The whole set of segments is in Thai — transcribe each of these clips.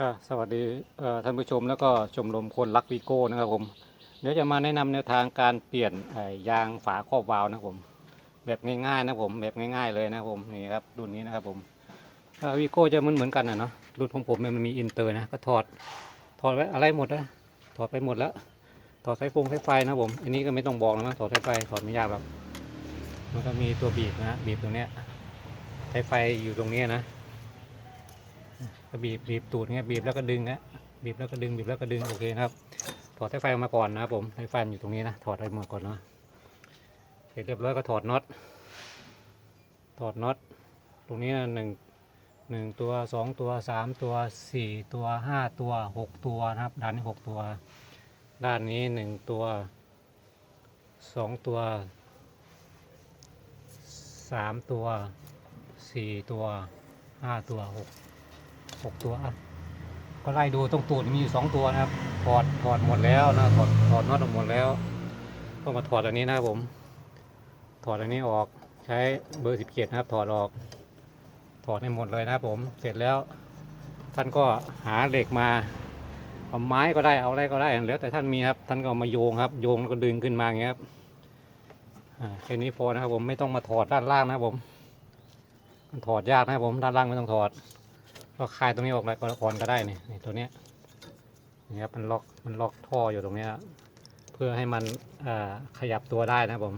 ก็สวัสดีท่านผู้ชมแล้วก็ชมรมคนรักวีโก้นะครับผม เดี๋ยวจะมาแนะนำแนวทางการเปลี่ยนยางฝาครอบวาล์วนะครับผม แบบง่ายๆนะผมแบบง่าย ๆเลยนะครับผมนี่ครับรุ่นนี้นะครับผมวีโก้จะเหมือนเหมือนกันนะเนาะรุ่นของผมมันมีอินเตอร์นะก็ถอดถอดไว้อะไรหมดนะถอดไปหมดแล้ว ถอดสายฟงสายไฟนะครับผม อันนี้ก็ไม่ต้องบอกนะถอดสายไฟถอดไม่ยากหรอกมันก็มีตัวบีบนะบีบตรงเนี้ยสายไฟอยู่ตรงเนี้ยนะ ก็บีบบีบตูดเงี้ยบีบแล้วก็ดึงนะบีบแล้วก็ดึงบีบแล้วก็ดึงโอเคนะครับ ถอดสายไฟออกมาก่อนนะครับผมสายไฟอยู่ตรงนี้นะถอดอะไรมาก่อนเนาะเสร็จเรียบร้อยก็ถอดน็อตถอดน็อตตรงนี้นะหนึ่งหนึ่งตัวสองตัวสามตัวสี่ตัวห้าตัวหกตัวนะครับด้านนี้หกตัว ด้านนี้หนึ่งตัวสองตัวสามตัวสี่ตัวห้าตัวหก หกตัวอะก็ไล่ดูตรงตูดมีอยู่สองตัวนะครับ ถอดถอดหมดแล้วนะถอดถอดน็อตออกหมดแล้วก็มาถอดอันนี้นะครับผม ถอดอันนี้ออกใช้เบอร์สิบเจ็ดนะครับ ถอดออก ถอดให้หมดเลยนะครับผม เสร็จแล้ว ท่านก็หาเหล็กมาเอาไม้ก็ได้เอาอะไรก็ได้แล้วแต่ท่านมีครับ ท่านก็ามาโยงครับ โยงแล้วก็ดึงขึ้นมาอย่างเงี้ยครับอ่าแค่นี้พอนะครับผมไม่ต้องมาถอดด้านล่างนะครับผม ถอดยากนะครับผมด้านล่างไม่ต้องถอด ก็คลายตรงนี้ออกไปก่อนก็ได้นี่นี่ตัวเนี้ยนี่ครับมันล็อกมันล็อกท่ออยู่ตรงเนี้ยเพื่อให้มันขยับตัวได้นะครับผม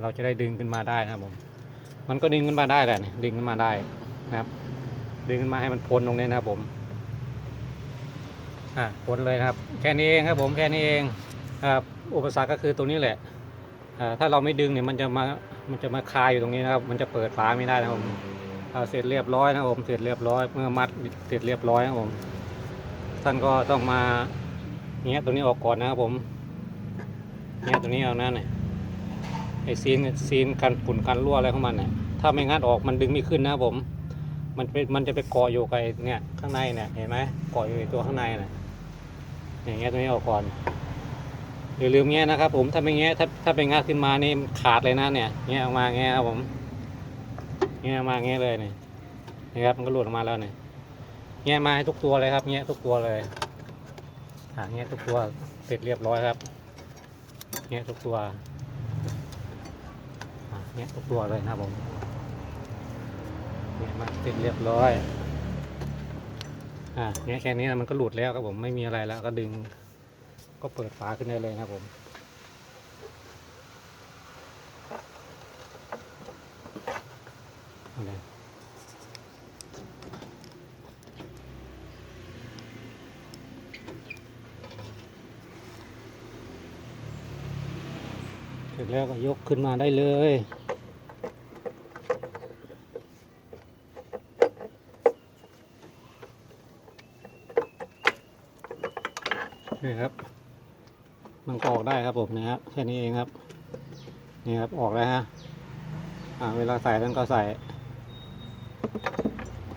เราจะได้ดึงขึ้นมาได้นะครับผมมันก็ดึงขึ้นมาได้แหละนะดึงขึ้นมาได้นะครับ ดึงขึ้นมาให้มันพ้นตรงนี้นะครับผมอ่าพ้นเลยนะครับ แค่นี้เองครับผมแค่นี้เองอุปสรรคก็คือตรงนี้แหละถ้าเราไม่ดึงเนี่ยมันจะมามันจะมาคายอยู่ตรงนี้นะครับ มันจะเปิดฝาไม่ได้นะครับผม เอาเสร็จเรียบร้อยนะครับผมเสร็จเรียบร้อย เมื่อมัดเสร็จเรียบร้อยนะครับผมท่านก็ต้องมาเงี้ยตัวนี้ออกก่อนนะครับผมเงี้ยตัวนี้เอานั่นเนี่ยไอซีนซีนกันฝุ่นกันรั่วอะไรของมันเนี่ยถ้าไม่งัดออกมันดึงไม่ขึ้นนะครับผม มันมันจะไปเกาะอยู่กับไอ้เนี่ยข้างในเนี่ยเห็นไหมเกาะอยู่ในตัวข้างในเนี่ยอย่างเงี้ยตัวนี้ออกก่อนอย่าลืมเงี้ยนะครับผมถ้าไม่เงี้ยถ้าถ้าไปงัดขึ้นมานี่ขาดเลยนะเนี่ยเงี้ยออกมาเงี้ยครับผม เงี้ยมาเงี้ยเลยนี่นี่ครับมันก็หลุดออกมาแล้วนี่เงี้ยมาให้ทุกตัวเลยครับเงี้ยทุกตัวเลยอ่าเงี้ยทุกตัวเสร็จเรียบร้อยครับเงี้ยทุกตัวอ่าเงี้ยทุกตัวเลยนะผมเงี้ยมาเสร็จเรียบร้อยอ่าเงี้ยแค่นี้มันก็หลุดแล้วครับผมไม่มีอะไรแล้วก็ดึง ก็เปิดฝาขึ้นได้เลยนะครับผม อะเสร็จแล้วก็ยกขึ้นมาได้เลยนี่ครับ มันก็ออกได้ครับผมนะครับแค่นี้เองครับ นี่ครับออกแล้วฮะ อ่า เวลาใส่ท่านก็ใส่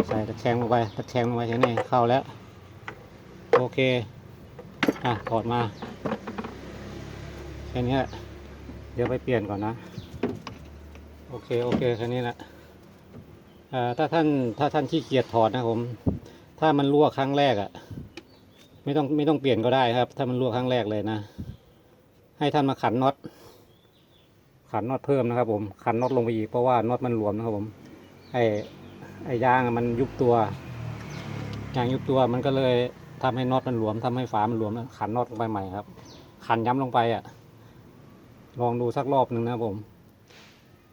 ใส่ตะแคงลงไปตะแคงลงไปแค่นี้เข้าแล้ว โอเค อะถอดมาแค่นี้แหละเดี๋ยวไปเปลี่ยนก่อนนะ โอเค โอเคแค่นี้แหละถ้าท่านถ้าท่านขี้เกียจถอดนะผม ถ้ามันรั่วครั้งแรกอะ่ะ ไม่ต้องไม่ต้องเปลี่ยนก็ได้ครับ ถ้ามันรั่วครั้งแรกเลยนะ ให้ท่านมาขันน็อตขันน็อตเพิ่มนะครับผมขันน็อตลงไปอีกเพราะว่าน็อตมันหลวมนะครับผมไอ้ ไอ้ยางมันยุบตัวยางยุบตัวมันก็เลยทำให้น็อตมันหลวมทำให้ฝามันหลวมขันน็อตลงไปใหม่ครับ ขันย้ำลงไปอะ ลองดูสักรอบหนึ่งนะผม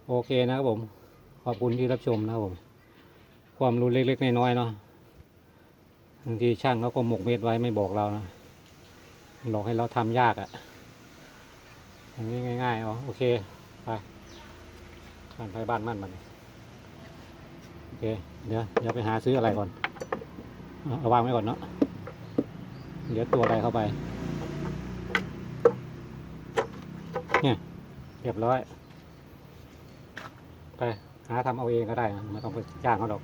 โอเคนะครับผม ขอบคุณที่รับชมนะครับผม ความรู้เล็กๆน้อยๆเนาะบางทีช่างเขาก็หมกเม็ดไว้ไม่บอกเรานะหลอกให้เราทำยากอะ่ะอย่างนี้ง่ายๆอ๋อโอเคไปบ้านไปบ้านมั่นมัน เค เดี๋ยวเดี๋ยวไปหาซื้ออะไรก่อน เอาวางไว้ก่อนเนาะ เดี๋ยวตัวอะไรเข้าไป เนี่ย เรียบร้อย ไปหาทำเอาเองก็ได้ไม่ต้องไปจ้างเขาหรอก